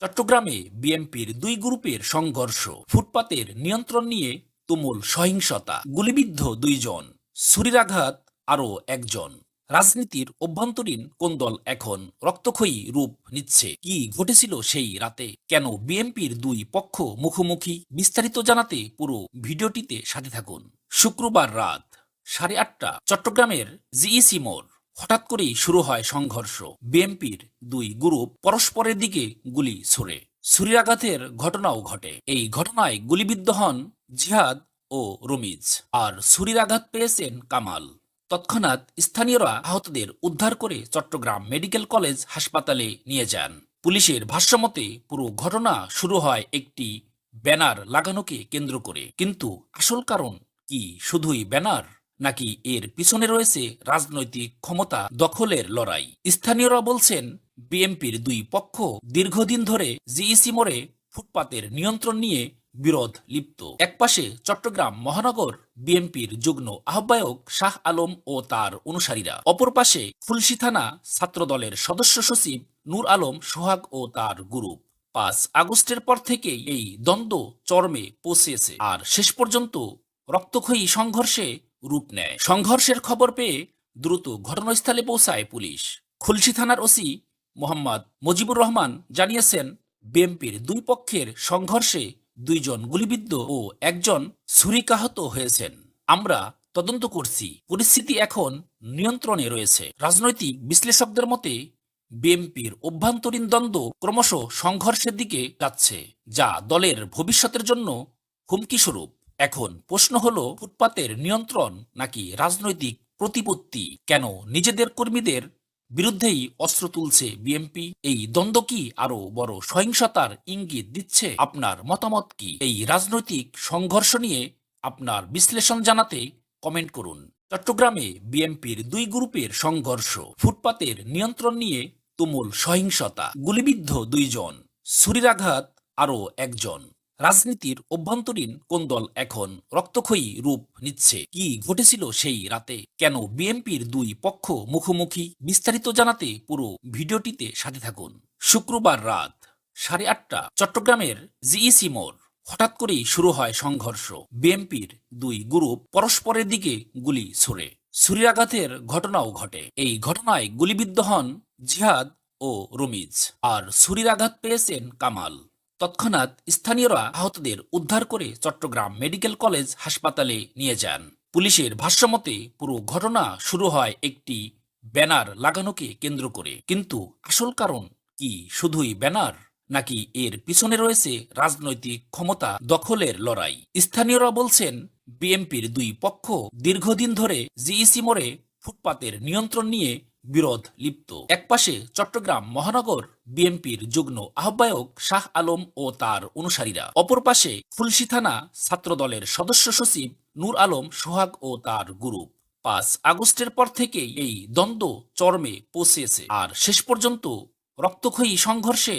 চট্টগ্রামে বিএনপির দুই গ্রুপের সংঘর্ষ। ফুটপাতের নিয়ন্ত্রণ নিয়ে তুমুল সহিংসতা। গুলিবিদ্ধ দুইজন, ছুরিরাঘাত আরও একজন। রাজনীতির অভ্যন্তরীণ কোন্দল এখন রক্তক্ষয়ী রূপ নিচ্ছে? কি ঘটেছিল সেই রাতে? কেন বিএনপির দুই পক্ষ মুখোমুখি? বিস্তারিত জানাতে পুরো ভিডিওটিতে সাথে থাকুন। শুক্রবার রাত সাড়ে আটটা, চট্টগ্রামের জিইসি মোড়। হঠাৎ করেই শুরু হয় সংঘর্ষ। বিএনপির দুই গ্রুপ পরস্পরের দিকে গুলি ছুড়ে। ছুরিয়াঘাতের ঘটনাও ঘটে। এই ঘটনায় গুলিবিদ্ধ হন জিহাদ ও রমিজ আর ছুরির আঘাত পেয়েছেন কামাল। তৎক্ষণাৎ স্থানীয়রা আহতদের উদ্ধার করে চট্টগ্রাম মেডিকেল কলেজ হাসপাতালে নিয়ে যান। পুলিশের ভাষ্যমতে, পুরো ঘটনা শুরু হয় একটি ব্যানার লাগানোকে কেন্দ্র করে। কিন্তু আসল কারণ কি? শুধুই ব্যানার? নাকি এর পিছনে রয়েছে রাজনৈতিক ক্ষমতা দখলের লড়াই? স্থানীয়রা বলছেন, বিএনপির দুই পক্ষ দীর্ঘদিন ধরে জিইসি মোড়ে ফুটপাতের নিয়ন্ত্রণ নিয়ে বিরোধ লিপ্ত। একপাশে চট্টগ্রাম মহানগর বিএনপির যুগ্ম আহ্বায়ক শাহ আলম ও তার অনুসারীরা। অপর পাশে খুলশি থানা ছাত্রদলের সদস্য সচিব নূর আলম, সোহাগ ও তার গ্রুপ। পাঁচ আগস্টের পর থেকে এই দ্বন্দ্ব চরমে পৌঁছেছে। আর শেষ পর্যন্ত রক্তক্ষয়ী সংঘর্ষে রূপ নেয়। সংঘর্ষের খবর পেয়ে দ্রুত ঘটনাস্থলে পৌঁছায় পুলিশ। খুলশি থানার ওসি মোহাম্মদ মুজিবুর রহমান জানিয়েছেন বিএমপির দুই পক্ষের সংঘর্ষে দুইজন গুলিবিদ্ধ ও একজন ছুরিকাহত হয়েছেন। আমরা তদন্ত করছি। পরিস্থিতি এখন নিয়ন্ত্রণে রয়েছে। রাজনৈতিক বিশ্লেষকদের মতে বিএমপির অভ্যন্তরীণ দ্বন্দ্ব ক্রমশ সংঘর্ষের দিকে যাচ্ছে, যা দলের ভবিষ্যতের জন্য হুমকি স্বরূপ এখন প্রশ্ন হল, ফুটপাতের নিয়ন্ত্রণ নাকি রাজনৈতিক প্রতিপত্তি? কেন নিজেদের কর্মীদের বিরুদ্ধেই অস্ত্র তুলছে বিএনপি? এই দ্বন্দ্ব কি আরও বড় সহিংসতার ইঙ্গিত দিচ্ছে? আপনার মতামত কি? এই রাজনৈতিক সংঘর্ষ নিয়ে আপনার বিশ্লেষণ জানাতে কমেন্ট করুন। চট্টগ্রামে বিএনপির দুই গ্রুপের সংঘর্ষ, ফুটপাতের নিয়ন্ত্রণ নিয়ে তুমুল সহিংসতা। গুলিবিদ্ধ দুইজন, ছুরিরাঘাত আরও একজন। রাজনীতির অভ্যন্তরীণ কোন্দল এখন রক্তক্ষয়ী রূপ নিচ্ছে? কি ঘটেছিল সেই রাতে? কেন বিএনপির দুই পক্ষ মুখোমুখি? বিস্তারিত জানাতে পুরো ভিডিওটিতে সাথে থাকুন। শুক্রবার রাত সাড়ে আটটা চট্টগ্রামের জিইসি মোড়। হঠাৎ করেই শুরু হয় সংঘর্ষ। বিএনপির দুই গ্রুপ পরস্পরের দিকে গুলি ছুড়ে। ছুরিয়াঘাতের ঘটনাও ঘটে। এই ঘটনায় গুলিবিদ্ধ হন জিহাদ ও রমিজ। আর ছুরির আঘাত পেয়েছেন কামাল। তৎক্ষণাৎ স্থানীয়রা আহতদের উদ্ধার করে চট্টগ্রাম মেডিকেল কলেজ হাসপাতালে নিয়ে যান। পুলিশের ভাষ্যমতে, পুরো ঘটনা শুরু হয় একটি ব্যানার লাগানোকে কেন্দ্র করে। কিন্তু আসল কারণ কি শুধুই ব্যানার, নাকি এর পিছনে রয়েছে রাজনৈতিক ক্ষমতা দখলের লড়াই? স্থানীয়রা বলছেন, বিএনপির দুই পক্ষ দীর্ঘদিন ধরে জিইসি মোড়ে ফুটপাতের নিয়ন্ত্রণ নিয়ে বিরোধ লিপ্ত। একপাশে চট্টগ্রাম মহানগর বিএনপির যুগ্ম আহ্বায়ক শাহ আলম ও তার অনুসারীরা। অপর পাশে খুলশি থানা ছাত্রদলের সদস্য সচিব নূর আলম, সোহাগ ও তার গ্রুপ পাঁচ আগস্টের পর থেকে এই দ্বন্দ্ব চরমে পৌঁছেছে। আর শেষ পর্যন্ত রক্তক্ষয়ী সংঘর্ষে